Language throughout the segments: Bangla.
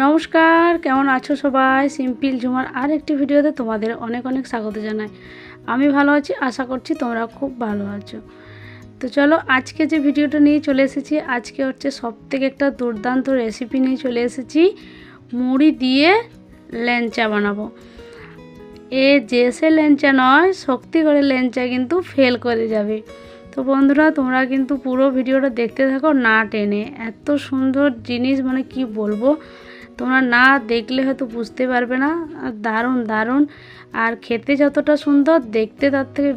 নমস্কার, কেমন আছো সবাই? সিম্পল ঝুমার আর একটি ভিডিওতে তোমাদের অনেক অনেক স্বাগত জানাই। আমি ভালো আছি, আশা করছি তোমরা খুব ভালো আছো। তো চলো আজকে যে ভিডিওটা নিয়ে চলে এসেছি, আজকে হচ্ছে সব থেকে একটা দুর্দান্ত রেসিপি নিয়ে চলে এসেছি। মুড়ি দিয়ে ল্যাংচা বানাবো। এ জেসে ল্যাংচা নয়, শক্তি করে ল্যাংচা কিন্তু ফেল করে যাবে। তো বন্ধুরা, তোমরা কিন্তু পুরো ভিডিওটা দেখতে থাকো না টেনে। এত সুন্দর জিনিস মানে কি বলব? তোমরা না দেখলে হয়তো বুঝতে পারবে না। আর দারুণ দারুণ। আর খেতে যতটা সুন্দর, দেখতে তার থেকে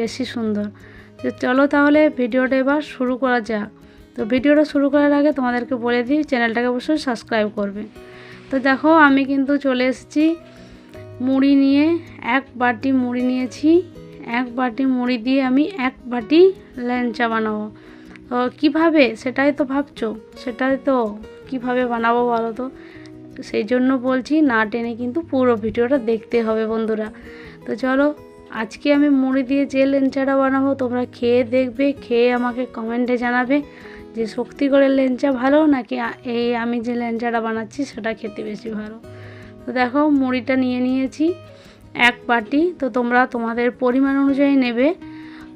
বেশি সুন্দর। তো চলো তাহলে ভিডিওটা এবার শুরু করা যাক। তো ভিডিওটা শুরু করার আগে তোমাদেরকে বলে দিই, চ্যানেলটাকে অবশ্যই সাবস্ক্রাইব করবে। তো দেখো, আমি কিন্তু চলে এসেছি মুড়ি নিয়ে। এক বাটি মুড়ি নিয়েছি। এক বাটি মুড়ি দিয়ে আমি এক বাটি ল্যাংচা বানাবো। তো কীভাবে? সেটাই তো ভাবছ? সেটাই তো কীভাবে বানাবো বলো তো? সেই জন্য বলছি না টেনে কিন্তু পুরো ভিডিওটা দেখতে হবে বন্ধুরা। তো চলো, আজকে আমি মুড়ি দিয়ে যে লেঞ্চাটা বানাবো, তোমরা খেয়ে দেখবে, খেয়ে আমাকে কমেন্টে জানাবে যে শক্তি করে লেঞ্চা ভালো নাকি এই আমি যে লেঞ্চাটা বানাচ্ছি সেটা খেতে বেশি ভালো। তো দেখো, মুড়িটা নিয়ে নিয়েছি এক বাটি, তো তোমরা তোমাদের পরিমাণ অনুযায়ী নেবে।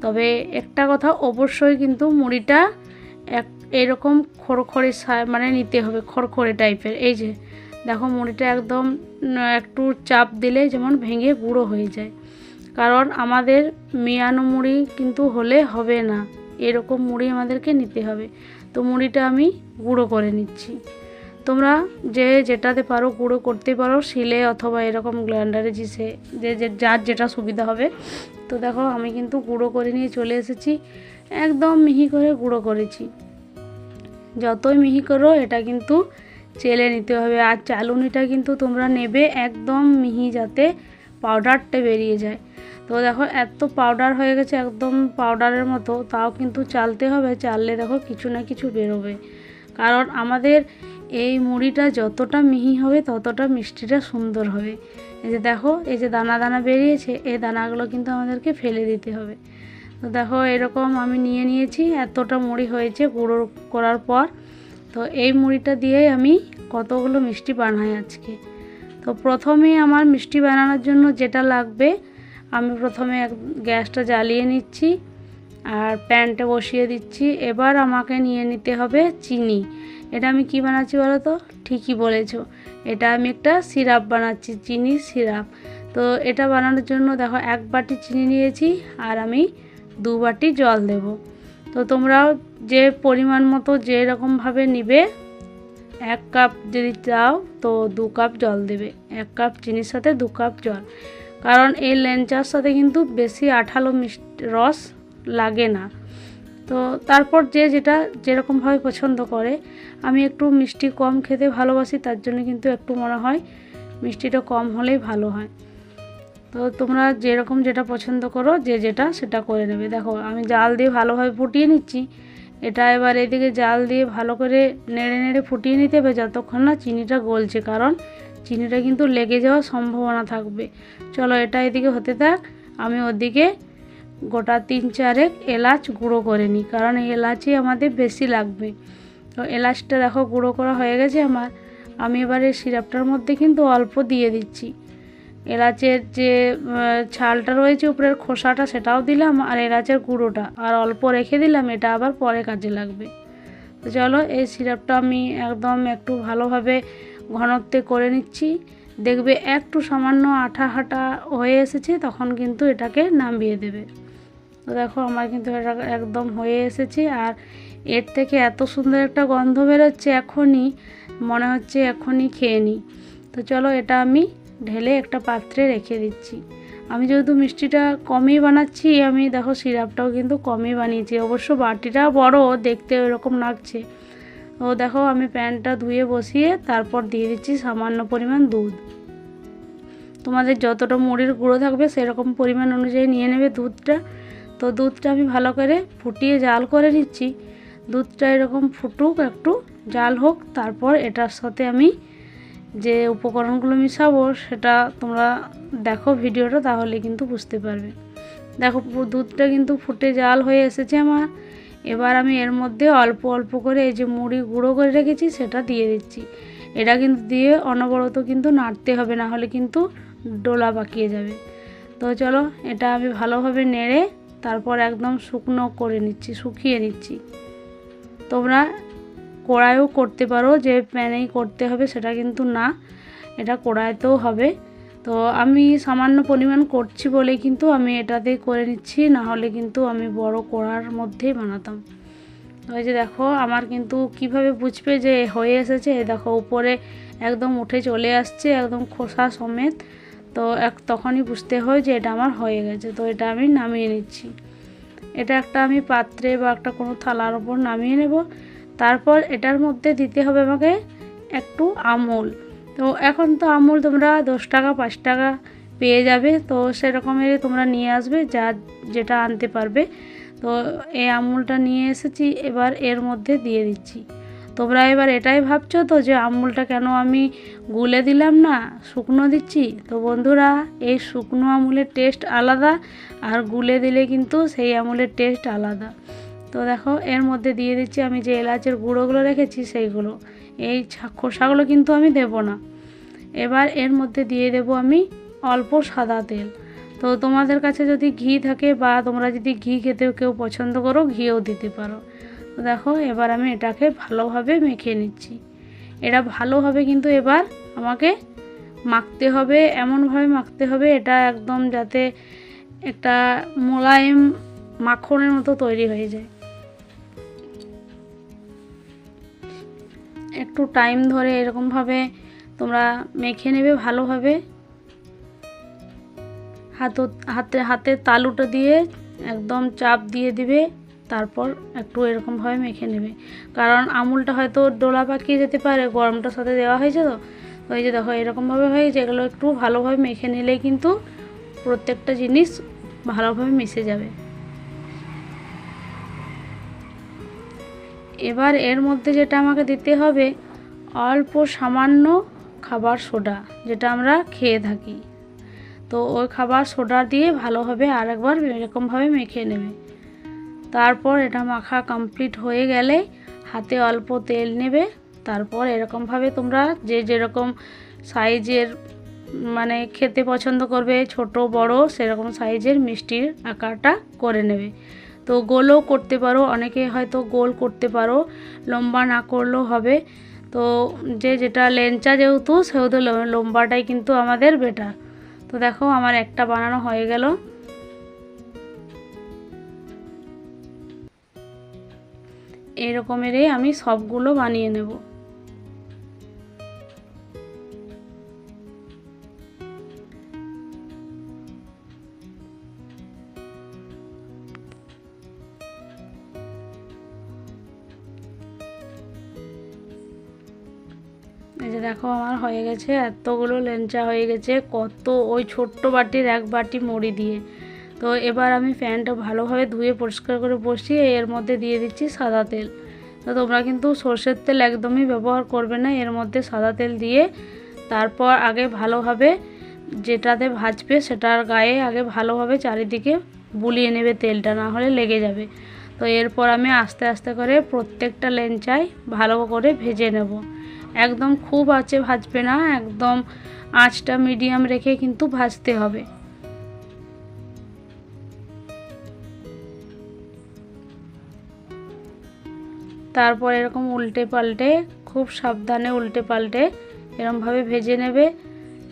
তবে একটা কথা, অবশ্যই কিন্তু মুড়িটা এক এরকম খড়খড়ে মানে নিতে হবে, খড়খড়ে টাইপের এই যে দেখো মুড়িটা একদম একটু চাপ দিলে যেমন ভেঙে গুঁড়ো হয়ে যায়। কারণ আমাদের মিয়ানো মুড়ি কিন্তু হলে হবে না, এরকম মুড়ি আমাদেরকে নিতে হবে। তো মুড়িটা আমি গুঁড়ো করে নিচ্ছি। তোমরা যে যেটাতে পারো গুঁড়ো করতে পারো, শিলে অথবা এরকম গ্রাইন্ডারে জিসে, যে যে যার যেটা সুবিধা হবে। তো দেখো আমি কিন্তু গুঁড়ো করে নিয়ে চলে এসেছি, একদম মিহি করে গুঁড়ো করেছি। যতই মিহি করো, এটা কিন্তু চেলে নিতে হবে। আর চালুনিটা কিন্তু তোমরা নেবে একদম মিহি যাতে পাউডারটা বেরিয়ে যায়। তো দেখো এত পাউডার হয়ে গেছে, একদম পাউডারের মতো। তাও কিন্তু চালতে হবে, চাললে দেখো কিছু না কিছু বেরোবে। কারণ আমাদের এই মুড়িটা যতটা মিহি হবে, ততটা মিষ্টিটা সুন্দর হবে। এই যে দেখো, এই যে দানা দানা বেরিয়েছে, এই দানাগুলো কিন্তু আমাদেরকে ফেলে দিতে হবে। তো দেখো এরকম আমি নিয়ে নিয়েছি, এতটা মুড়ি হয়েছে, গুঁড়ো করার পর। তো এই মুড়িটা দিয়েই আমি কতগুলো মিষ্টি বানাই আজকে। তো প্রথমে আমার মিষ্টি বানানোর জন্য যেটা লাগবে, আমি প্রথমে গ্যাসটা জ্বালিয়ে নিচ্ছি আর প্যানটা বসিয়ে দিচ্ছি। এবার আমাকে নিয়ে নিতে হবে চিনি। এটা আমি কি বানাচ্ছি বলো তো? ঠিকই বলেছ। এটা আমি একটা সিরাপ বানাচ্ছি, চিনি সিরাপ। তো এটা বানানোর জন্য দেখো এক বাটি চিনি নিয়েছি আর আমি দু বাটি জল দেব। তো তোমরাও যে পরিমাণ মতো যেরকমভাবে নিবে, এক কাপ যদি চাও তো দু কাপ জল দেবে, এক কাপ চিনির সাথে দু কাপ জল। কারণ এই ল্যাংচার সাথে কিন্তু বেশি আঠালো রস লাগে না। তো তারপর যে যেটা যেরকমভাবে পছন্দ করে, আমি একটু মিষ্টি কম খেতে ভালোবাসি, তার জন্য কিন্তু একটু মনে হয় মিষ্টিটা কম হলেই ভালো হয়। তো তোমরা যেরকম যেটা পছন্দ করো, যে যেটা সেটা করে নেবে। দেখো, আমি জাল দিয়ে ভালোভাবে ফুটিয়ে নিচ্ছি। এটা এবার এদিকে জাল দিয়ে ভালো করে নেড়ে নেড়ে ফুটিয়ে নিতে হবে যতক্ষণ না চিনিটা গলছে, কারণ চিনিটা কিন্তু লেগে যাওয়ার সম্ভাবনা থাকবে। চলো, এটা এদিকে হতে থাক। আমি ওদিকে গোটা তিন চারেক এলাচ গুঁড়ো করে নিই, কারণ এলাচই আমাদের বেশি লাগবে। তো এলাচটা দেখো, গুঁড়ো করা হয়ে গেছে আমার। আমি এবারে সিরাপটার মধ্যে কিন্তু অল্প দিয়ে দিচ্ছি। এলাচের যে ছালটা রয়েছে উপরের খোসাটা সেটাও দিলাম আর এলাচের গুঁড়োটা। আর অল্প রেখে দিলাম, এটা আবার পরে কাজে লাগবে। তো চলো, এই সিরাপটা আমি একদম একটু ভালোভাবে ঘনত্বে করে নিচ্ছি। দেখবে একটু সামান্য আঠা হাঁটা হয়ে এসেছে, তখন কিন্তু এটাকে নামিয়ে দেবে। তো দেখো, আমার কিন্তু এটা একদম হয়ে এসেছে আর এর থেকে এত সুন্দর একটা গন্ধ বেরোচ্ছে এখনই, মনে হচ্ছে এখনই খেয়ে নিই। তো চলো, এটা আমি ঢেলে একটা পাত্রে রেখে দিচ্ছি। আমি যেহেতু মিষ্টিটা কমই বানাচ্ছি, আমি দেখো সিরাপটাও কিন্তু কমই বানিয়েছি। অবশ্য বাটিটা বড়, দেখতে ওরকম লাগছে। ও দেখো, আমি প্যানটা ধুয়ে বসিয়ে তারপর দিয়ে দিচ্ছি সামান্য পরিমাণ দুধ। তোমাদের যতটা মুড়ির গুঁড়ো থাকবে সেরকম পরিমাণ অনুযায়ী নিয়ে নেবে দুধটা। তো দুধটা আমি ভালো করে ফুটিয়ে জাল করে নিচ্ছি। দুধটা এরকম ফুটুক, একটু জাল হোক, তারপর এটার সাথে আমি যে উপকরণগুলো মিশাবো সেটা তোমরা দেখো ভিডিওটা, তাহলে কিন্তু বুঝতে পারবে। দেখো দুধটা কিন্তু ফুটে জাল হয়ে এসেছে আমার। এবার আমি এর মধ্যে অল্প অল্প করে এই যে মুড়ি গুঁড়ো করে রেখেছি, সেটা দিয়ে দিচ্ছি। এটা কিন্তু দিয়ে অনবরত কিন্তু নাড়তে হবে, না হলে কিন্তু ডোলা পাকিয়ে যাবে। তো চলো, এটা আমি ভালোভাবে নেড়ে তারপর একদম শুকনো করে নিচ্ছি, শুকিয়ে নিচ্ছি। তোমরা কড়াইও করতে পারো, যে প্যানেই করতে হবে সেটা কিন্তু না, এটা কড়াইতেও হবে। তো আমি সামান্য পরিমাণ করছি বলে কিন্তু আমি এটাতেই করে নিচ্ছি না হলে কিন্তু আমি বড় কড়ার মধ্যেই বানাতাম। ওই যে দেখো, আমার কিন্তু কীভাবে বুঝবে যে হয়ে এসেছে? দেখো, উপরে একদম উঠে চলে আসছে, একদম খোসা সমেত। তো এক, তখনই বুঝতে হয় যে এটা আমার হয়ে গেছে। তো এটা আমি নামিয়ে নিচ্ছি। এটা একটা আমি পাত্রে বা একটা কোনো থালার ওপর নামিয়ে নেব। তারপর এটার মধ্যে দিতে হবে আমাকে একটু আমুল। তো এখন তো আমুল তোমরা দশ টাকা, পাঁচ টাকা পেয়ে যাবে। তো সেরকমেরই তোমরা নিয়ে আসবে, যা যেটা আনতে পারবে। তো এই আমুলটা নিয়ে এসেছি, এবার এর মধ্যে দিয়ে দিচ্ছি। তোমরা এবার এটাই ভাবছ তো যে আমুলটা কেন আমি গুলে দিলাম না, শুকনো দিচ্ছি? তো বন্ধুরা, এই শুকনো আমুলের টেস্ট আলাদা, আর গুলে দিলে কিন্তু সেই আমুলের টেস্ট আলাদা। তো দেখো, এর মধ্যে দিয়ে দিচ্ছি আমি যে এলাচের গুঁড়োগুলো রেখেছি সেইগুলো। এই খোসাগুলো কিন্তু আমি দেব না। এবার এর মধ্যে দিয়ে দেব আমি অল্প সাদা তেল। তো তোমাদের কাছে যদি ঘি থাকে বা তোমরা যদি ঘি খেতে কেউ পছন্দ করো, ঘিও দিতে পারো। তো দেখো, এবার আমি এটাকে ভালোভাবে মেখে নিচ্ছি। এটা ভালোভাবে কিন্তু এবার আমাকে মাখতে হবে, এমনভাবে মাখতে হবে, এটা একদম যাতে একটা মোলায়েম মাখনের মতো তৈরি হয়ে যায়। একটু টাইম ধরে এরকমভাবে তোমরা মেখে নেবে ভালোভাবে। হাত হাতে হাতের তালুটা দিয়ে একদম চাপ দিয়ে দিবে, তারপর একটু এরকমভাবে মেখে নেবে। কারণ আমুলটা হয়তো ডোলা পাকিয়ে যেতে পারে, গরমটার সাথে দেওয়া হয়েছে তো। ওই যে দেখো, এরকমভাবে হয়ে গেছে, এগুলো একটু ভালোভাবে মেখে নিলেই কিন্তু প্রত্যেকটা জিনিস ভালোভাবে মিশে যাবে। এবার এর মধ্যে যেটা আমাকে দিতে হবে, অল্প সামান্য খাবার সোডা, যেটা আমরা খেয়ে থাকি। তো ওই খাবার সোডা দিয়ে ভালোভাবে আরেকবার এরকমভাবে মেখে নেবে। তারপর এটা মাখা কমপ্লিট হয়ে গেলে হাতে অল্প তেল নেবে। তারপর এরকমভাবে তোমরা যে যেরকম সাইজের মানে খেতে পছন্দ করবে, ছোট, বড়, সেরকম সাইজের মিষ্টির আকারটা করে নেবে। তো গোলও করতে পারো, অনেকে হয়তো গোল করতে পারো, লম্বা না করলেও হবে। তো যে যেটা লেঞ্চা যেহেতু, সেহেতু লম্বাটাই কিন্তু আমাদের বেটার তো দেখো আমার একটা বানানো হয়ে গেল। এরকমেরই আমি সবগুলো বানিয়ে নেব। গেছে, এতগুলো লেঞ্চা হয়ে গেছে, কত ওই ছোট্ট বাটির এক বাটি মুড়ি দিয়ে। তো এবার আমি ফ্যানটা ভালোভাবে ধুয়ে পরিষ্কার করে বসিয়ে এর মধ্যে দিয়ে দিচ্ছি সাদা তেল। তো তোমরা কিন্তু সর্ষের তেল একদমই ব্যবহার করবে না, এর মধ্যে সাদা তেল দিয়ে তারপর আগে ভালোভাবে যেটাতে ভাজবে সেটার গায়ে আগে ভালোভাবে চারিদিকে বুলিয়ে নেবে তেলটা, না হলে লেগে যাবে। তো এরপর আমি আস্তে আস্তে করে প্রত্যেকটা লেঞ্চায় ভালো করে ভেজে নেব। একদম খুব আঁচে ভাজবে না, একদম আঁচটা মিডিয়াম রেখে কিন্তু ভাজতে হবে। তারপর এরকম উল্টে পাল্টে, খুব সাবধানে উল্টে পাল্টে এরমভাবে ভেজে নেবে।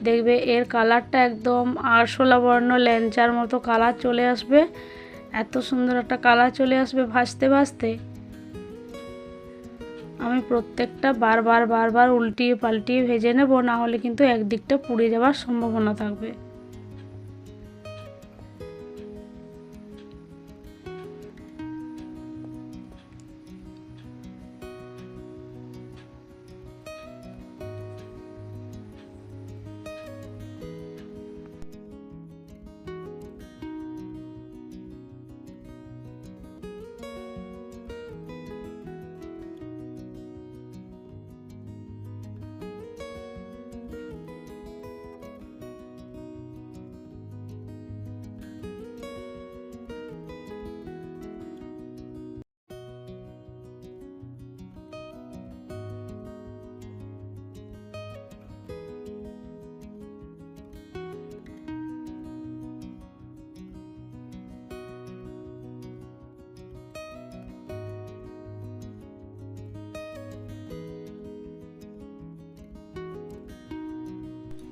দেখবে এর কালারটা একদম আরশোলা বর্ণ ল্যাঞ্চার মতো কালার চলে আসবে। এত সুন্দর একটা কালার চলে আসবে ভাজতে ভাজতে। আমি প্রত্যেকটা বারবার বারবার উল্টিয়ে পাল্টিয়ে ভেজে নেব, না হলে কিন্তু একদিকটা পুড়ে যাওয়ার সম্ভাবনা থাকবে।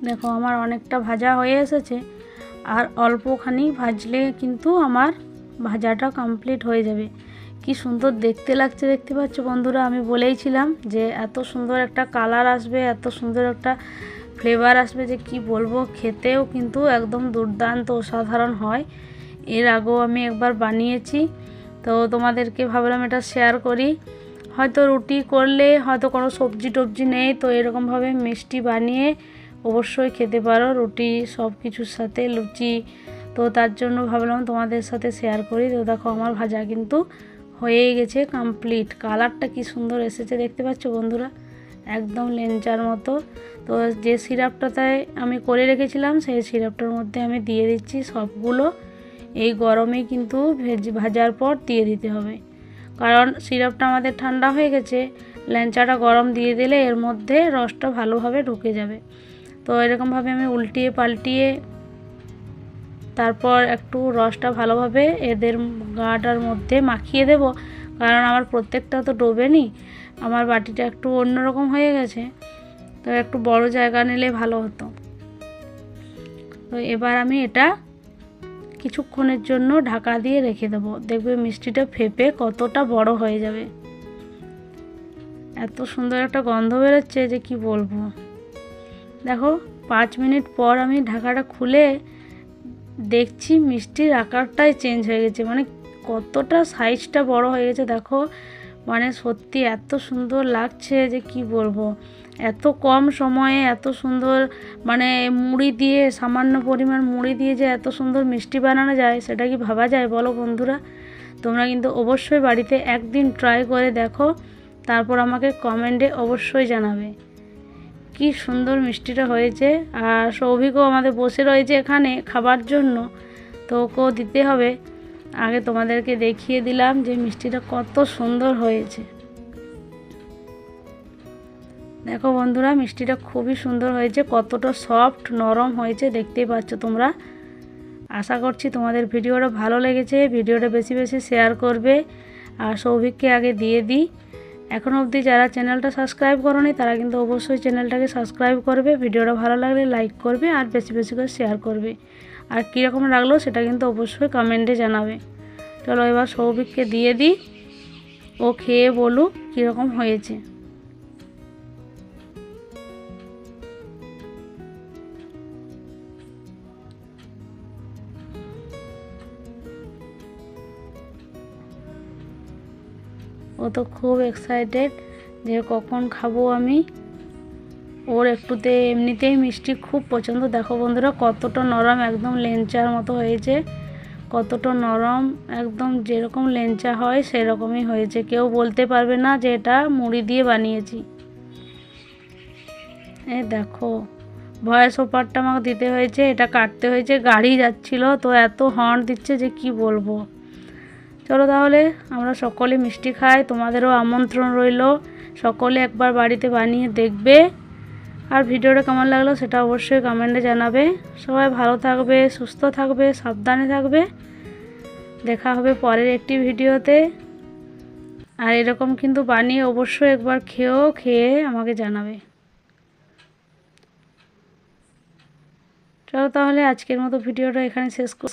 দেখো আমার অনেকটা ভাজা হয়ে এসেছে। আর অল্পখানি ভাজলে কিন্তু আমার ভাজাটা কমপ্লিট হয়ে যাবে। কি সুন্দর দেখতে লাগছে, দেখতে পাচ্ছ বন্ধুরা? আমি বলেইছিলাম যে এত সুন্দর একটা কালার আসবে, এত সুন্দর একটা ফ্লেভার আসবে যে কি বলব? খেতেও কিন্তু একদম দুর্দান্ত, অসাধারণ হয়। এর আগেও আমি একবার বানিয়েছি, তো তোমাদেরকে ভাবলাম এটা শেয়ার করি। হয়তো রুটি করলে হয়তো কোনো সবজি টবজি নেই, তো এরকমভাবে মিষ্টি বানিয়ে অবশ্যই খেতে পারো, রুটি সব কিছুর সাথে লুচি। তো তার জন্য ভাবলাম তোমাদের সাথে শেয়ার করি। তো দেখো আমার ভাজা কিন্তু হয়েই গেছে কমপ্লিট কালারটা কি সুন্দর এসেছে দেখতে পাচ্ছ বন্ধুরা? একদম লেঞ্চার মতো। তো যে সিরাপটাতে আমি করে রেখেছিলাম, সেই সিরাপটার মধ্যে আমি দিয়ে দিচ্ছি সবগুলো। এই গরমে কিন্তু ভেজ, ভাজার পর দিয়ে দিতে হবে। কারণ সিরাপটা আমাদের ঠান্ডা হয়ে গেছে ল্যাঞ্চাটা গরম দিয়ে দিলে এর মধ্যে রসটা ভালোভাবে ঢুকে যাবে। তো এরকমভাবে আমি উল্টিয়ে পাল্টিয়ে তারপর একটু রসটা ভালোভাবে এদের গাটার মধ্যে মাখিয়ে দেব। কারণ আমার প্রত্যেকটা তো ডোবেনি, আমার বাটিটা একটু অন্যরকম হয়ে গেছে, তো একটু বড় জায়গা নিলে ভালো হতো। তো এবার আমি এটা কিছুক্ষণের জন্য ঢাকা দিয়ে রেখে দেবো। দেখবে মিষ্টিটা ফেপে কতটা বড় হয়ে যাবে। এত সুন্দর একটা গন্ধ বেরোচ্ছে যে কি বলব। দেখো, পাঁচ মিনিট পর আমি ঢাকাটা খুলে দেখছি মিষ্টির আকারটাই চেঞ্জ হয়ে গেছে। মানে কতটা সাইজটা বড় হয়ে গেছে দেখো। মানে সত্যি এত সুন্দর লাগছে যে কি বলব। এত কম সময়ে এত সুন্দর মানে মুড়ি দিয়ে, সামান্য পরিমাণ মুড়ি দিয়ে যে এত সুন্দর মিষ্টি বানানো যায়, সেটা কি ভাবা যায় বলো বন্ধুরা? তোমরা কিন্তু অবশ্যই বাড়িতে একদিন ট্রাই করে দেখো। তারপর আমাকে কমেন্টে অবশ্যই জানাবে। কি সুন্দর মিষ্টিটা হয়েছে। আর সৌভিকও আমাদের বসে রয়েছে এখানে খাবার জন্য। তো ওকেও দিতে হবে। আগে তোমাদেরকে দেখিয়ে দিলাম যে মিষ্টিটা কত সুন্দর হয়েছে। দেখো বন্ধুরা, মিষ্টিটা খুবই সুন্দর হয়েছে, কতটা সফট নরম হয়েছে, দেখতেই পাচ্ছ তোমরা। আশা করছি তোমাদের ভিডিওটা ভালো লেগেছে, ভিডিওটা বেশি বেশি শেয়ার করবে। আর সৌভিককে আগে দিয়ে দিই। এখন অবধি যারা চ্যানেলটা সাবস্ক্রাইব করনি, তারা কিন্তু অবশ্যই চ্যানেলটাকে সাবস্ক্রাইব করবে। ভিডিওটা ভালো লাগলে লাইক করবে আর বেশি বেশি করে শেয়ার করবে। আর কীরকম লাগল সেটা কিন্তু অবশ্যই কমেন্টে জানাবে। চলো এবার সৌভিককে দিয়ে দিই। ও খেয়ে বলুক কীরকম হয়েছে। ও তো খুব এক্সাইটেড যে কখন খাব আমি। ওর একটুতে এমনিতেই মিষ্টি খুব পছন্দ। দেখো বন্ধুরা, কতটা নরম, একদম লেঞ্চার মতো হয়েছে। কতটা নরম, একদম যেরকম লেঞ্চা হয় সেরকমই হয়েছে। কেউ বলতে পারবে না যে এটা মুড়ি দিয়ে বানিয়েছি। এ দেখো, ভয়েস ওপারটা আমাকে দিতে হয়েছে, এটা কাটতে হয়েছে, গাড়ি যাচ্ছিল, তো এত হর্ন দিচ্ছে যে কি বলব। চলো তাহলে, আমরা সকলে মিষ্টি খাই, তোমাদেরও আমন্ত্রণ রইল। সকলে একবার বাড়িতে বানিয়ে দেখবে। আর ভিডিওটা কেমন লাগল সেটা অবশ্যই কমেন্টে জানাবে। সবাই ভালো থাকবে, সুস্থ থাকবে, সাবধানে থাকবে। দেখা হবে পরের একটি ভিডিওতে। আর এরকম কিন্তু বানিয়ে অবশ্যই একবার খেয়েও খেয়ে আমাকে জানাবে। চলো তাহলে আজকের মতো ভিডিওটা এখানে শেষ কর